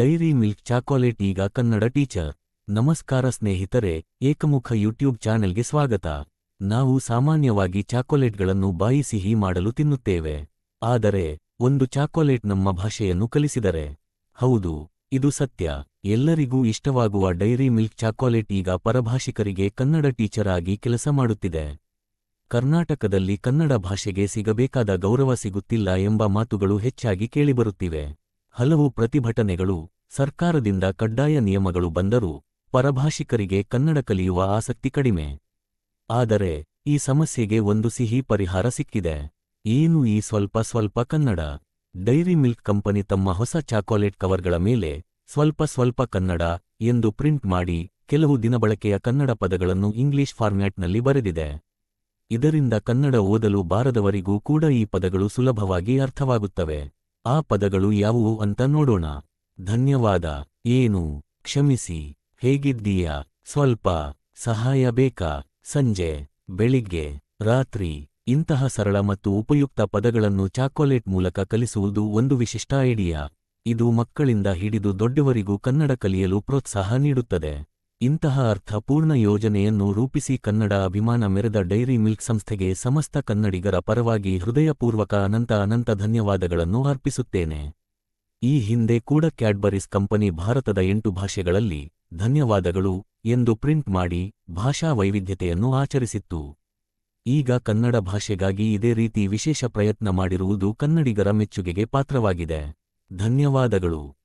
Dairy milk chocolate ಈಗ Kannada teacher. ನಮಸ್ಕಾರ ಸ್ನೇಹಿತರೆ, ಏಕಮುಖ ಯೂಟ್ಯೂಬ್ ಚಾನೆಲ್ಗೆ ಸ್ವಾಗತ. ನಾವು ಸಾಮಾನ್ಯವಾಗಿ ಚಾಕೊಲೇಟ್ಗಳನ್ನು ಬಾಯಿ ಸಿಹಿ ಮಾಡಲು ತಿನ್ನುತ್ತೇವೆ. ಆದರೆ, ಒಂದು ಚಾಕೊಲೇಟ್ ನಮ್ಮ ಭಾಷೆಯನ್ನು ಕಲಿಸಿದರೆ. ಹೌದು, ಇದು ಸತ್ಯ. ಎಲ್ಲರಿಗೂ ಇಷ್ಟವಾಗುವ ಡೈರಿ ಮಿಲ್ಕ್ ಚಾಕೊಲೇಟ್ ಈಗ ಪರಭಾಷಿಕರಿಗೆ ಕನ್ನಡ ಟೀಚರ್ ಆಗಿ ಕೆಲಸ ಮಾಡುತ್ತಿದೆ. ಕರ್ನಾಟಕದಲ್ಲಿ ಕನ್ನಡ ಭಾಷೆಗೆ ಸಿಗಬೇಕಾದ ಗೌರವ ಸಿಗುತ್ತಿಲ್ಲ ಎಂಬ ಮಾತುಗಳು ಹೆಚ್ಚಾಗಿ ಕೇಳಿಬರುತ್ತಿವೆ. ಹಲವು ಪ್ರತಿಭಟನೆಗಳು ಸರ್ಕಾರದಿಂದ ಕಡ್ಡಾಯ ನಿಯಮಗಳು ಬಂದರೂ ಪರಭಾಷಿಕರಿಗೆ ಕನ್ನಡ ಕಲಿಯುವ ಆಸಕ್ತಿ ಕಡಿಮೆ. ಆದರೆ ಈ ಸಮಸ್ಯೆಗೆ ಒಂದು ಸಿಹಿ ಪರಿಹಾರ ಸಿಕ್ಕಿದೆ. ಏನು ಈ ಸ್ವಲ್ಪ ಸ್ವಲ್ಪ ಕನ್ನಡ? ಡೈರಿ ಮಿಲ್ಕ್ ಕಂಪನಿ ತಮ್ಮ ಹೊಸ ಚಾಕೊಲೇಟ್ ಕವರ್ಗಳ ಮೇಲೆ ಸ್ವಲ್ಪ ಸ್ವಲ್ಪ ಕನ್ನಡ ಎಂದು ಪ್ರಿಂಟ್ ಮಾಡಿ ಕೆಲವು ದಿನಬಳಕೆಯ ಕನ್ನಡ ಪದಗಳನ್ನು ಇಂಗ್ಲಿಷ್ ಫಾರ್ಮ್ಯಾಟ್ನಲ್ಲಿ ಬರೆದಿದೆ. ಇದರಿಂದ ಕನ್ನಡ ಓದಲು ಬಾರದವರಿಗೂ ಕೂಡ ಈ ಪದಗಳು ಸುಲಭವಾಗಿ ಅರ್ಥವಾಗುತ್ತವೆ. ಆ ಪದಗಳು ಯಾವುವು ಅಂತ ನೋಡೋಣ. ಧನ್ಯವಾದ. ಏನು? ಕ್ಷಮಿಸಿ. ಹೇಗಿದ್ದೀಯಾ? ಸ್ವಲ್ಪ ಸಹಾಯ ಬೇಕಾ? ಸಂಜೆ, ಬೆಳಿಗ್ಗೆ, ರಾತ್ರಿ. ಇಂತಹ ಸರಳ ಮತ್ತು ಉಪಯುಕ್ತ ಪದಗಳನ್ನು ಚಾಕೊಲೇಟ್ ಮೂಲಕ ಕಲಿಸುವುದು ಒಂದು ವಿಶಿಷ್ಟ ಐಡಿಯಾ. ಇದು ಮಕ್ಕಳಿಂದ ಹಿಡಿದು ದೊಡ್ಡವರಿಗೂ ಕನ್ನಡ ಕಲಿಯಲು ಪ್ರೋತ್ಸಾಹ ನೀಡುತ್ತದೆ. ಇಂತಹ ಅರ್ಥಪೂರ್ಣ ಯೋಜನೆಯನ್ನು ರೂಪಿಸಿ ಕನ್ನಡ ಅಭಿಮಾನ ಮೆರೆದ ಡೈರಿ ಮಿಲ್ಕ್ ಸಂಸ್ಥೆಗೆ ಸಮಸ್ತ ಕನ್ನಡಿಗರ ಪರವಾಗಿ ಹೃದಯಪೂರ್ವಕ ಅನಂತ ಅನಂತ ಧನ್ಯವಾದಗಳನ್ನು ಅರ್ಪಿಸುತ್ತೇನೆ. ಈ ಹಿಂದೆ ಕೂಡ ಕ್ಯಾಡ್ಬರಿಸ್ ಕಂಪನಿ ಭಾರತದ ಎಂಟು ಭಾಷೆಗಳಲ್ಲಿ ಧನ್ಯವಾದಗಳು ಎಂದು ಪ್ರಿಂಟ್ ಮಾಡಿ ಭಾಷಾ ವೈವಿಧ್ಯತೆಯನ್ನು ಆಚರಿಸಿತ್ತು. ಈಗ ಕನ್ನಡ ಭಾಷೆಗಾಗಿ ಇದೇ ರೀತಿ ವಿಶೇಷ ಪ್ರಯತ್ನ ಮಾಡಿರುವುದು ಕನ್ನಡಿಗರ ಮೆಚ್ಚುಗೆಗೆ ಪಾತ್ರವಾಗಿದೆ. ಧನ್ಯವಾದಗಳು.